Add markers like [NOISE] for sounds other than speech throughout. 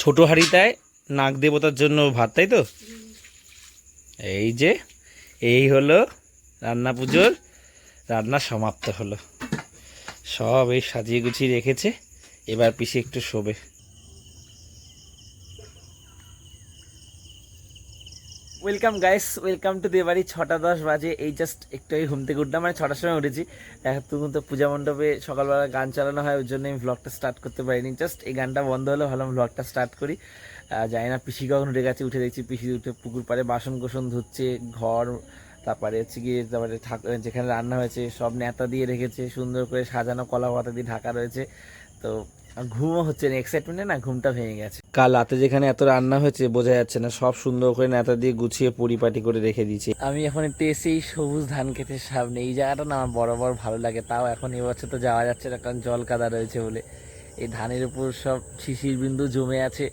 ছোট হাঁড়িটায় নাগ দেবতার জন্য ভাত, তাই তো? এই যে, এই হলো রান্না পুজোর, রান্না সমাপ্ত হলো। সব এই সাজিয়ে গুছিয়ে রেখেছে, এবার পিসি একটু শোবে। ওয়েলকাম গাইস ওয়েলকাম টু দিয়ে বাড়ি ছটা দশ বাজে। এই জাস্ট একটু এই ঘুম থেকে উঠলাম মানে ছটার সময় উঠেছি। এখন তো পূজা মণ্ডপে সকালবেলা গান চালানো হয়, ওই জন্য আমি ভ্লগটা স্টার্ট করতে পারিনি। জাস্ট এই গানটা বন্ধ হলো ভাবলাম ভ্লগটা স্টার্ট করি। জানি না, পিসি কখন উঠে গেছে, উঠে দেখছি পিসি উঠে পুকুর পাড়ে বাসন কোসন ধুচ্ছে, ঘর, তারপরে হচ্ছে গিয়ে তারপরে ঠাকুর যেখানে রান্না হয়েছে, সব নেতা দিয়ে রেখেছে, সুন্দর করে সাজানো কলা পাতা দিয়ে ঢাকা রয়েছে। তো আর ঘুমও হচ্ছে না এক্সাইটমেন্টে না ঘুমটা ভেঙে গেছে। কাল রাতে যেখানে এত রান্না হয়েছে, বোঝা যাচ্ছে না, সব সুন্দর করে নেতা দিয়ে গুছিয়ে পরিপাটি করে রেখে দিয়েছে। আমি এখন এসেই সবুজ ধান খেতের সামনে, এই জায়গাটা না আমার বড় ভালো লাগে, তাও এখন এবছর তো যাওয়া যাচ্ছে না, কারণ জল কাদা রয়েছে বলে। এই ধানের উপর সব শিশির বিন্দু জমে আছে,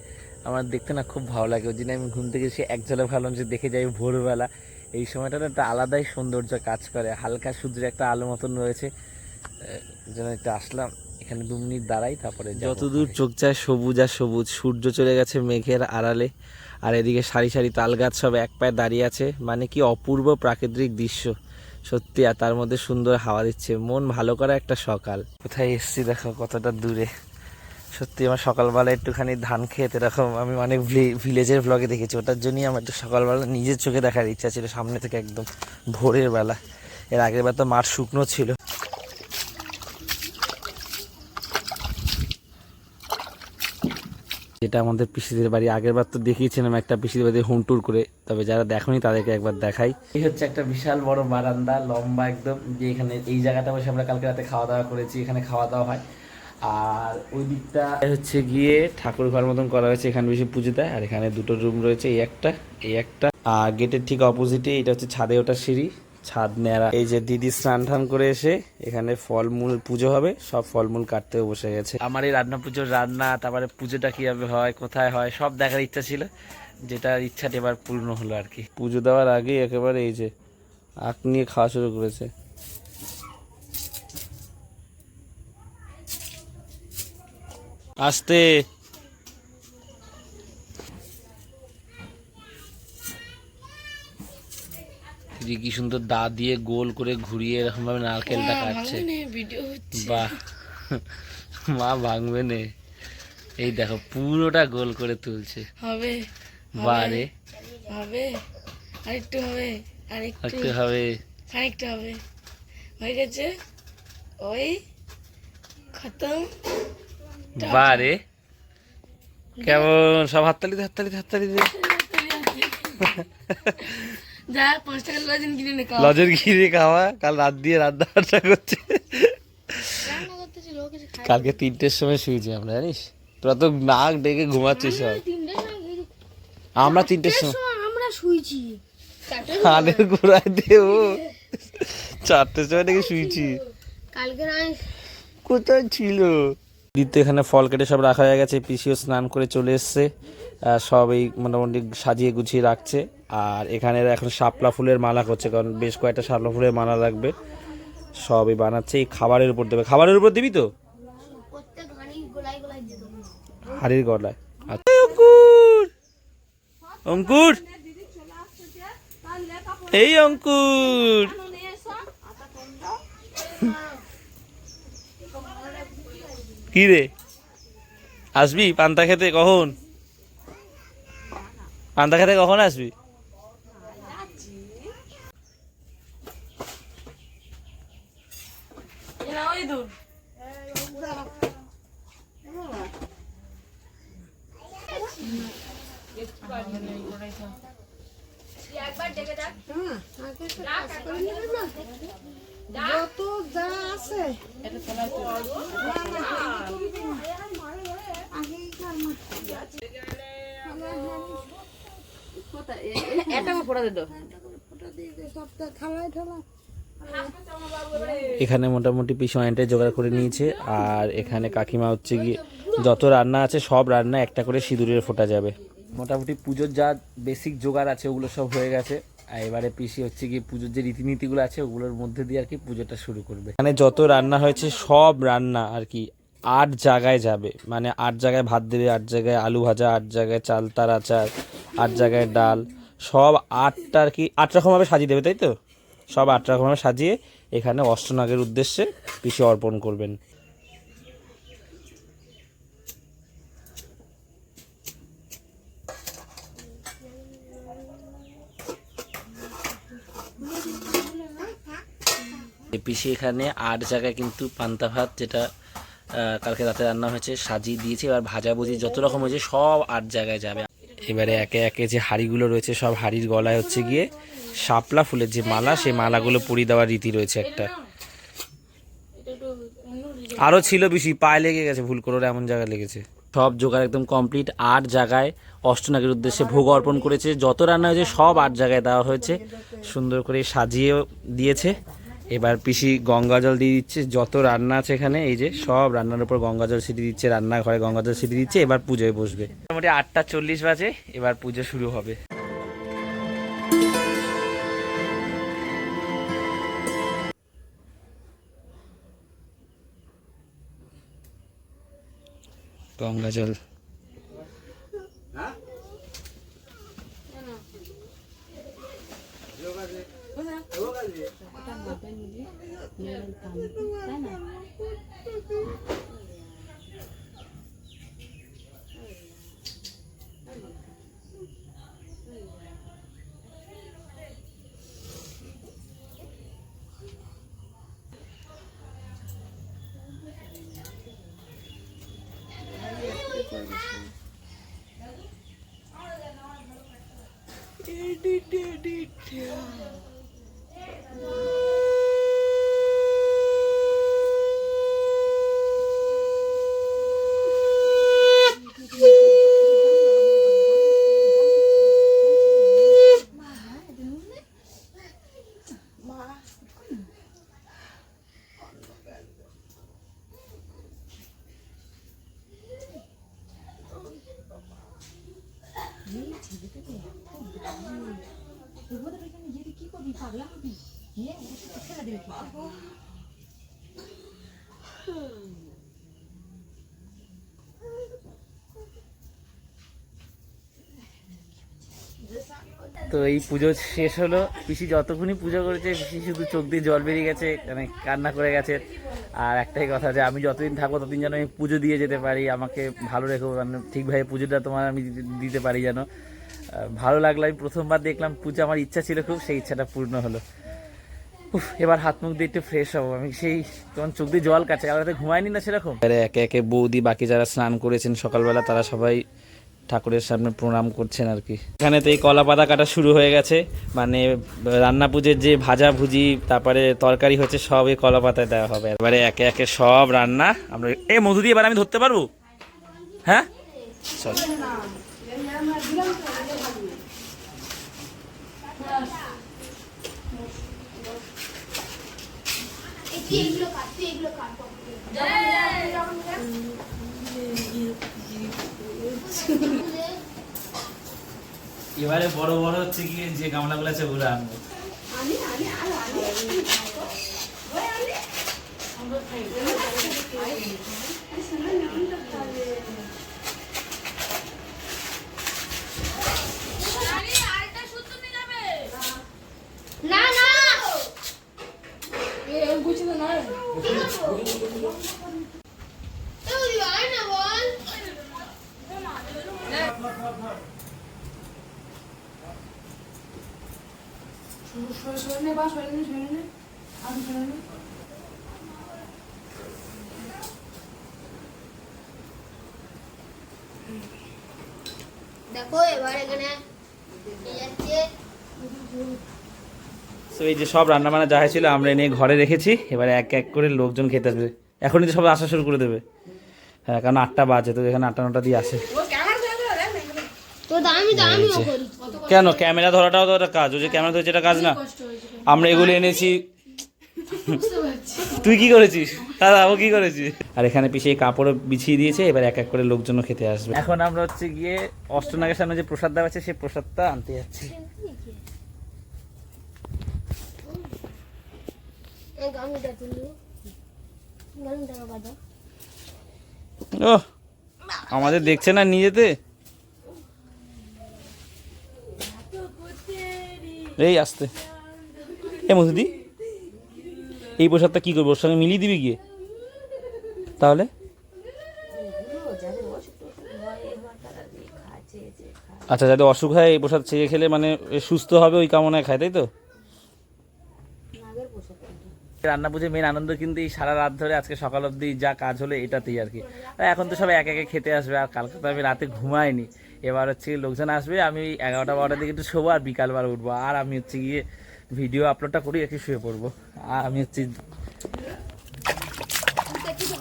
আমার দেখতে না খুব ভালো লাগে, ওই জন্য আমি ঘুম থেকে এসে এক জলে ভাবলাম যে দেখে যাই ভোরবেলা। এই সময়টা একটা আলাদাই সৌন্দর্য কাজ করে, হালকা সূর্যের একটা আলো মতন রয়েছে যেন একটু আসলাম। এখানে দু মিনিট দাঁড়াই তারপরে যতদূর চোখ যায় সবুজ আর সবুজ। সূর্য চলে গেছে মেঘের আড়ালে আর এদিকে সারি সারি তাল গাছ সব এক পায়ে দাঁড়িয়ে আছে। মানে কি অপূর্ব প্রাকৃতিক দৃশ্য। সত্যি আর তার মধ্যে সুন্দর হাওয়া দিচ্ছে। মন ভালো করা একটা সকাল। কোথায় এসছি দেখো কতটা দূরে। সত্যি আমার সকালবেলা একটুখানি ধান খেতে এরকম আমি অনেক ভিলেজের ব্লগে দেখেছি। ওটার জন্যই আমার একটু সকালবেলা নিজের চোখে দেখার ইচ্ছা ছিল সামনে থেকে একদম ভোরের বেলা। এর আগের বার তো মাঠ শুকনো ছিল। যেটা আমাদের পিসিদের বাড়ি। আগের বার তো দেখিয়েছিলাম একটা পিসিদের বাড়ি হোম ট্যুর করে, তবে যারা দেখোনি তাদেরকে একবার দেখাই। এই হচ্ছে একটা বিশাল বড় বারান্দা, লম্বা একদম, যে এখানে এই জায়গাটা বসে আমরা কালকে রাতে খাওয়া দাওয়া করেছি, এখানে খাওয়া দাওয়া হয়। আর ওই দিকটা হচ্ছে গিয়ে ঠাকুর ঘর মতন করা হয়েছে, এখানে বেশি পুজো দেয়, আর এখানে দুটো রুম রয়েছে, এই একটা এই একটা। আর গেটের ঠিক অপোজিটে এটা হচ্ছে ছাদে ওটা সিঁড়ি। ছাদ নেড়া। এই যে দিদি স্নান টান করে এসে এখানে ফলমূল পুজো হবে সব ফলমূল কাটতেও বসে গেছে। আমার এই রান্না পুজোর রান্না তারপরে পুজোটা কীভাবে হয় কোথায় হয় সব দেখার ইচ্ছা ছিল। যেটার ইচ্ছাটা এবার পূর্ণ হলো আর কি। পুজো দেওয়ার আগে একেবারে এই যে আখ নিয়ে খাওয়া শুরু করেছে। আসতে। দিদি কি সুন্দর দা দিয়ে গোল করে ঘুরিয়ে এরকম ভাবে নারকেলটা কাটছে ভিডিও হচ্ছে। বাহ। মা ভাঙবে নে। এই দেখো পুরোটা গোল করে তুলছে। হবে বারে হবে আরেকটু হবে আরেকটু। হবে। আরেকটু হবে। হয়ে গেছে। ওই খতম। বারে কেমন? সব হাততালি দে হাততালি হাততালি দে। [LAUGHS] লজের ঘিরে খাওয়া। কাল রাত দিয়ে রান্না বান্না করছে কালকে তিনটের সময় শুয়েছি আমরা জানিস? তোরা তো নাক ডেকে ঘুমাচ্ছিস সব। আমরা তিনটের সময় আমরা শুইছি কানের গোড়ায় দিয়ে ও। চারটের সময় ডেকে শুয়েছি। কালকে কোথায় ছিল? দিতে এখানে ফল কেটে সব রাখা হয়ে গেছে পিসিও স্নান করে চলে এসছে সব এই মোটামুটি সাজিয়ে গুছিয়ে রাখছে। আর এখানে এখন শাপলা ফুলের মালা করছে, কারণ বেশ কয়েকটা শাপলা ফুলের মালা লাগবে। সবই বানাচ্ছে, এই খাবারের উপর দেবে। খাবারের উপর দিবি তো? হাড়ির গলায়। আচ্ছা। অঙ্কুর! অঙ্কুর! এই অঙ্কুর! কি রে? আসবি পান্তা খেতে কখন? পান্তা খেতে কখন আসবি? যত যা আছে। এখানে মোটামুটি অনেকটাই জোগাড় করে নিয়েছে আর এখানে কাকিমা হচ্ছে গিয়ে যত রান্না আছে সব রান্না একটা করে সিঁদুরের ফোটা যাবে। মোটামুটি পুজোর যা বেসিক জোগাড় আছে ওগুলো সব হয়ে গেছে। এবারে পিসি হচ্ছে কি পুজোর যে রীতিনীতিগুলো আছে, ওগুলোর মধ্যে দিয়ে আর কি পুজোটা শুরু করবে। এখানে যত রান্না হয়েছে, সব রান্না আর কি আট জায়গায় যাবে। মানে আট জায়গায় ভাত দেবে, আট জায়গায় আলু ভাজা, আট জায়গায় চালতার আচার, আট জায়গায় ডাল। সব আটটা আর কি, আট রকমভাবে সাজিয়ে দেবে, তাই তো? সব আট রকমভাবে সাজিয়ে এখানে অষ্টনাগের উদ্দেশ্যে পিসি অর্পণ করবেন। পিসি এখানে আট জায়গায় কিন্তু পান্তা ভাত যেটা কালকে রাতে রান্না হয়েছে, সাজিয়ে দিয়েছে। এবার ভাজাভুজি যত রকম হয়েছে, সব আট জায়গায় যাবে। এবারে একে একে যে হাড়িগুলো রয়েছে, সব হাড়ির গলায় হচ্ছে গিয়ে শাপলা ফুলের যে মালা, সেই মালাগুলো পরিয়ে দেওয়ার রীতি রয়েছে একটা। আরও ছিল বেশি, পায়ে লেগে গেছে, ভুল করে এমন জায়গায় লেগেছে। সব জোগাড় একদম কমপ্লিট, আট জায়গায় অষ্টনাগের উদ্দেশ্যে ভোগ অর্পণ করেছে। যত রান্না হয়েছে, সব আট জায়গায় দেওয়া হয়েছে। সুন্দর করে সাজিয়েও দিয়েছে। এবার পিসি গঙ্গা জল দিয়ে দিচ্ছে, যত রান্না আছে এখানে, এই যে সব রান্নার উপর গঙ্গা জল সিটি দিচ্ছে, রান্নাঘরে গঙ্গা জল সিটি দিচ্ছে, এবার পুজোয় বসবে। মোটামুটি আটটা চল্লিশ বাজে, এবার পুজো শুরু হবে। গঙ্গা জল। मोबाईलमध्ये मिळेल काम তো এই পুজো শেষ হলো। পিসি যতক্ষণই পুজো করেছে, পিসি শুধু চোখ দিয়ে জল বেরিয়ে গেছে মানে কান্না করে গেছে। আর একটাই কথা যে, আমি যতদিন থাকব, ততদিন যেন আমি পুজো দিয়ে যেতে পারি, আমাকে ভালো রেখো। মানে ঠিকভাবে পুজোটা তোমার আমি দিতে- পারি যেন। ভালো লাগল, আমি প্রথমবার দেখলাম, পুজো আমার ইচ্ছা ছিল খুব, সেই ইচ্ছাটা পূর্ণ হলো। এবার হাত মুখ দিয়ে একটু ফ্রেশ হব। আমি সেই তোমার চোখ দিয়ে জল কাছে কালকে ঘুমায়নি না সেরকম? একে একে বৌদি, বাকি যারা স্নান করেছেন সকালবেলা, তারা সবাই ঠাকুরের সামনে প্রণাম করছেন আর কি। এখানে তো এই কলা পাতা কাটা শুরু হয়ে গেছে। মানে রান্না পুজোর যে ভাজা ভুজি, তারপরে তরকারি হচ্ছে, সব এই কলা পাতায় দেওয়া হবে। এবারে একে একে সব রান্না, আমরা এ, মধু দিয়ে এবার আমি ধরতে পারব? হ্যাঁ? চল। এগুলো কাট তুই এগুলো কাট এবারে বড় বড় হচ্ছে কি যে গামলাগুলো আছে ওগুলো আনব। না না এ ওই আয় না বল দেখো এবার এখানে যাচ্ছে? তো এই যে সব রান্না বান্না যা হয়েছিল আমরা এনে ঘরে রেখেছি। এবারে এক এক করে লোকজন খেতে আসবে। এখনই তো সব আসা শুরু করে দেবে। হ্যাঁ কারণ আটটা বাজে তো এখানে আটটা নটা দিয়ে আসে। কেন? ক্যামেরা ধরাটাও তো একটা কাজ। ওই যে ক্যামেরা ধরেছে এটা কাজ না। আমরা এগুলো এনেছি। তুই কি করেছিস? দাদা ও কি করেছিস আর এখানে পিছিয়ে কাপড়ও বিছিয়ে দিয়েছে এবার এক এক করে লোকজনও খেতে আসবে। এখন আমরা হচ্ছে গিয়ে অষ্টনাগের সামনে যে প্রসাদ দেওয়া আছে সেই প্রসাদটা আনতে যাচ্ছি এই গামিটা তুলি গামিটা বাদা ও আমাদের দেখছে না নিজেতে? এই আসতে। এ মধুদি, এই প্রসাদটা কি করব? ওর সঙ্গে মিলিয়ে দিবি গিয়ে? তাহলে? আচ্ছা যাতে অসুখ হয়, এই প্রসাদ চেয়ে খেলে মানে সুস্থ হবে, ওই কামনায় খায়, তাই তো? রান্না পুজোর মেন আনন্দ কিন্তু এই সারা রাত ধরে আজকে সকাল অবধি যা কাজ হলো এটাতেই আর কি। আর এখন তো সবাই এক একে খেতে আসবে আর কালকে তো আমি রাতে ঘুমাইনি। এবার হচ্ছে লোকজন আসবে আমি এগারোটা বারোটার দিকে একটু শোবো আর বিকালবার উঠবো। আর আমি হচ্ছে গিয়ে ভিডিও আপলোডটা করি একটু শুয়ে পড়ব। আর আমি হচ্ছে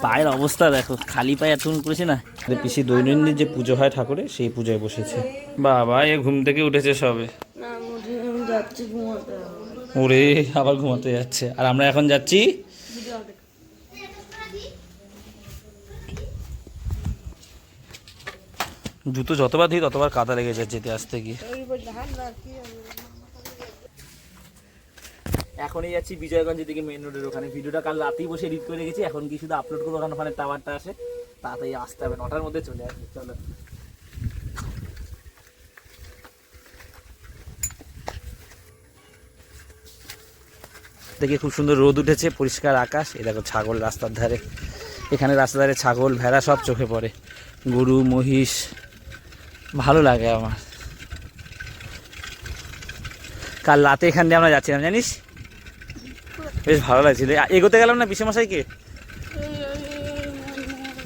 পায়ের অবস্থা দেখো খালি পায়ে এতক্ষণ করেছি না। পিসি দৈনন্দিন যে পুজো হয় ঠাকুরের সেই পুজোয় বসেছে। বাবা এ ঘুম থেকে উঠেছে সবে। না আমি যাচ্ছি ঘুমাতে। ওরে, আবার ঘুমাতে যাচ্ছে। আর আমরা এখন যাচ্ছি জুতো যতবার দিই, ততবার কাদা লেগে যায় যেতে, আসতে গিয়ে? এখনই যাচ্ছি বিজয়গঞ্জের দিকে মেন রোডের ওখানে। ভিডিওটা কাল রাতেই বসে এডিট করে রেখেছি। এখন কি শুধু আপলোড করব ওখানে ওখানে টাওয়ারটা আসে তাড়াতাড়ি আসতে হবে, নটার মধ্যে চলে আসবে, চলো। দেখে খুব সুন্দর রোদ উঠেছে, পরিষ্কার আকাশ। এ দেখো ছাগল রাস্তার ধারে। এখানে রাস্তার ধারে ছাগল, ভেড়া সব চোখে পড়ে। গরু, মহিষ, ভালো লাগে আমার। কাল রাতে এখান দিয়ে আমরা যাচ্ছিলাম, জানিস? বেশ ভালো লাগছিল। এগোতে গেলাম না পিসেমশাইকে?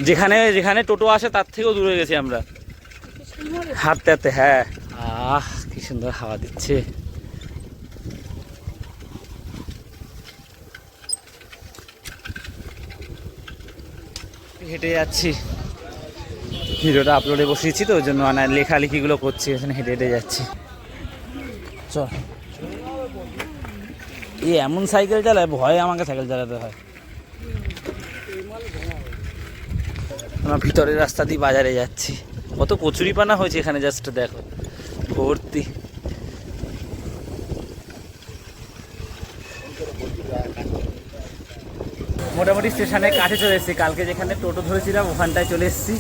যেখানে যেখানে টোটো আসে তার থেকেও দূরে গেছি আমরা। হাঁটতে হাঁটতে হ্যাঁ। আহ, কি সুন্দর হাওয়া দিচ্ছে। হেঁটে যাচ্ছি। ভিডিওটা আপলোডে বসিয়েছি তো, ওই জন্য লেখালেখিগুলো করছি, এখানে হেঁটে হেঁটে যাচ্ছি। চল। এই এমন সাইকেল চালায়, ভয়ে আমাকে সাইকেল চালাতে হয়। আমরা ভিতরের রাস্তা দিয়ে বাজারে যাচ্ছি। কত কচুরি পানা হয়েছে এখানে জাস্ট দেখো। ভর্তি। মোটামুটি স্টেশনে কাছে চলে এসেছি। কালকে যেখানে টোটো ধরেছিলাম, ওখানটায় চলে এসেছি।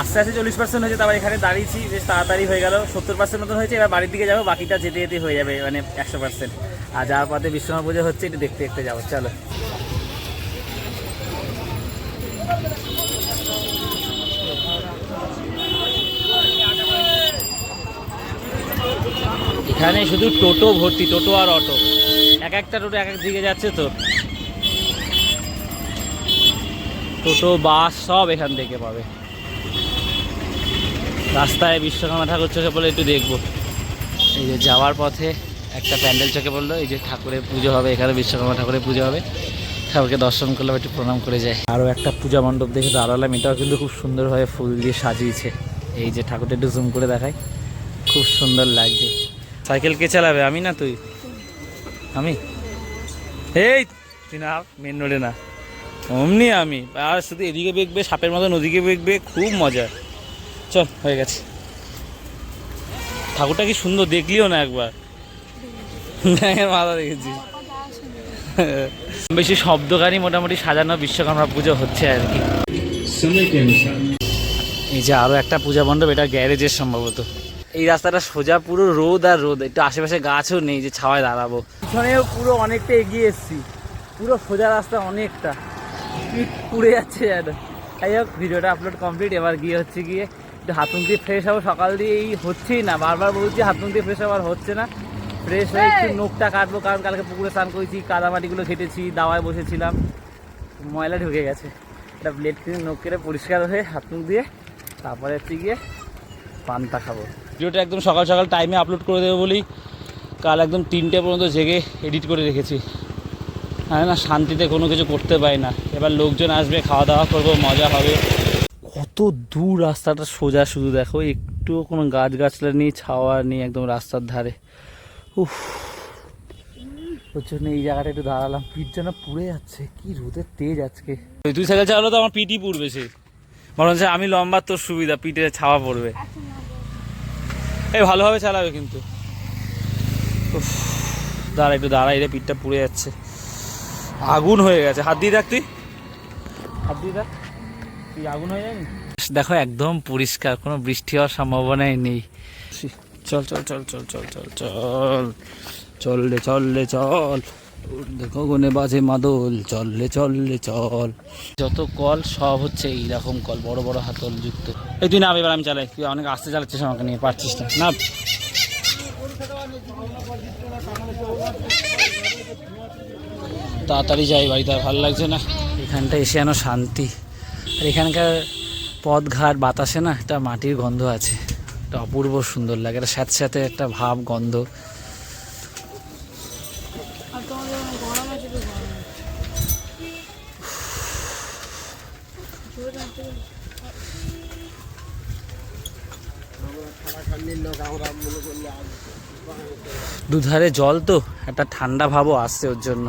আস্তে আস্তে চল্লিশ পার্সেন্ট হয়েছে, তারপর এখানে দাঁড়িয়েছি, বেশ তাড়াতাড়ি হয়ে গেল। সত্তর পার্সেন্ট মতন হয়েছে, এবার বাড়ির দিকে যাব, বাকিটা যেতে যেতে হয়ে যাবে মানে একশো পার্সেন্ট আর যাওয়ার পথে বিশ্বকর্মা পুজো হচ্ছে, একটু দেখতে দেখতে যাব, চলো। এখানে শুধু টোটো ভর্তি, টোটো আর অটো। এক একটা টোটো এক এক দিকে যাচ্ছে তো। টোটো, বাস সব এখান থেকে পাবে। রাস্তায় বিশ্বকর্মা ঠাকুর চোখে পড়লে একটু দেখব। এই যে যাওয়ার পথে একটা প্যান্ডেল চোখে পড়ল, এই যে ঠাকুরের পুজো হবে, এখানে বিশ্বকর্মা ঠাকুরের পুজো হবে। ঠাকুরকে দর্শন করলাম, একটু প্রণাম করে যায় আরও একটা পূজা মণ্ডপ দেখে দাঁড়ালাম, এটাও কিন্তু খুব সুন্দরভাবে ফুল দিয়ে সাজিয়েছে। এই যে ঠাকুরটা একটু জুম করে দেখাই, খুব সুন্দর লাগছে। সাইকেল কে চালাবে, আমি না তুই? আমি? এই, তুই না মেন রোডে না। অমনি আমি। আর শুধু এদিকে বেঁকবে, সাপের মতো নদীকে বেঁকবে, খুব মজা। চল, হয়ে গেছে। ঠাকুরটা কি সুন্দর দেখলিও না একবার? মাথা দেখেছি। বেশি শব্দকারী মোটামুটি সাজানো বিশ্বকর্মা পুজো হচ্ছে আর কি। এই যে আরও একটা পূজা মণ্ডপ, এটা গ্যারেজের সম্ভবত। এই রাস্তাটা সোজা, পুরো রোদ আর রোদ। একটু আশেপাশে গাছও নেই যে ছাওয়ায় দাঁড়াবো। পিছনেও পুরো অনেকটা এগিয়ে এসছি। পুরো সোজা রাস্তা অনেকটা। পিঠ পুড়ে যাচ্ছে যেন। যাই হোক ভিডিওটা আপলোড কমপ্লিট এবার গিয়ে হচ্ছে গিয়ে একটু হাতুন দিয়ে ফ্রেশ হব। সকাল দিয়ে এই হচ্ছেই না বারবার বলছি হাতুন দিয়ে ফ্রেশ হওয়ার হচ্ছে না। ফ্রেশ হয়ে একটু নোখটা কাটবো কারণ কালকে পুকুরে স্নান করেছি কাদামাটিগুলো ঘেটেছি দাওয়ায় বসেছিলাম। ময়লা ঢুকে গেছে। এটা ব্লেড কিনে নোখ কেটে পরিষ্কার হয়ে হাত মুখ দিয়ে তারপরে হচ্ছে গিয়ে পান্তা খাব। ভিডিওটা একদম সকাল সকাল টাইমে আপলোড করে দেবো বলেই কাল একদম তিনটে পর্যন্ত জেগে এডিট করে রেখেছি। আমি না শান্তিতে কোনো কিছু করতে পারি না। এবার লোকজন আসবে খাওয়া দাওয়া করব মজা হবে। কত দূর রাস্তাটা সোজা শুধু দেখো একটুও কোনো গাছ গাছলা নেই ছাওয়া নেই একদম রাস্তার ধারে। উফ ওর জন্য এই জায়গাটা একটু দাঁড়ালাম। পিঠ যেন পুড়ে যাচ্ছে কি রোদের তেজ আজকে। দুই সাইকেল চালালো তো আমার পিঠই পুড়বে সে। বরঞ্চ আমি লম্বা তোর সুবিধা পিঠে ছাওয়া পড়বে। এই ভালোভাবে চালাবে কিন্তু। দাঁড়া একটু দাঁড়াই রে পিঠটা পুড়ে যাচ্ছে। আগুন হয়ে গেছে। হাত দিয়ে দেখ তুই। হাত দিয়ে দেখ। তুই আগুন হয়ে যায়নি দেখো একদম পরিষ্কার কোনো বৃষ্টি হওয়ার সম্ভাবনাই নেই। চল চল চল চল চল চল চল। চল রে চল রে চল। দেখো গনে বাজে মাদল। চল রে চল রে চল। যত কল সব হচ্ছে এইরকম কল বড় বড় হাতল যুক্ত। এই তুই না এবার আমি চালাই। তুই অনেক আস্তে চালাচ্ছিস আমাকে নিয়ে পারছিস না। না তাড়াতাড়ি যাই বাড়িতে আর ভালো লাগছে না। এখানটা এসে যেন শান্তি। আর এখানকার পথ ঘাট বাতাসে না একটা মাটির গন্ধ আছে। একটা অপূর্ব সুন্দর লাগে একটা স্যাঁত স্যাঁতে একটা ভাব গন্ধ। আর তোমার যখন গরম আছে তো গরম দুধারে জল তো একটা ঠান্ডা ভাবও আসছে ওর জন্য।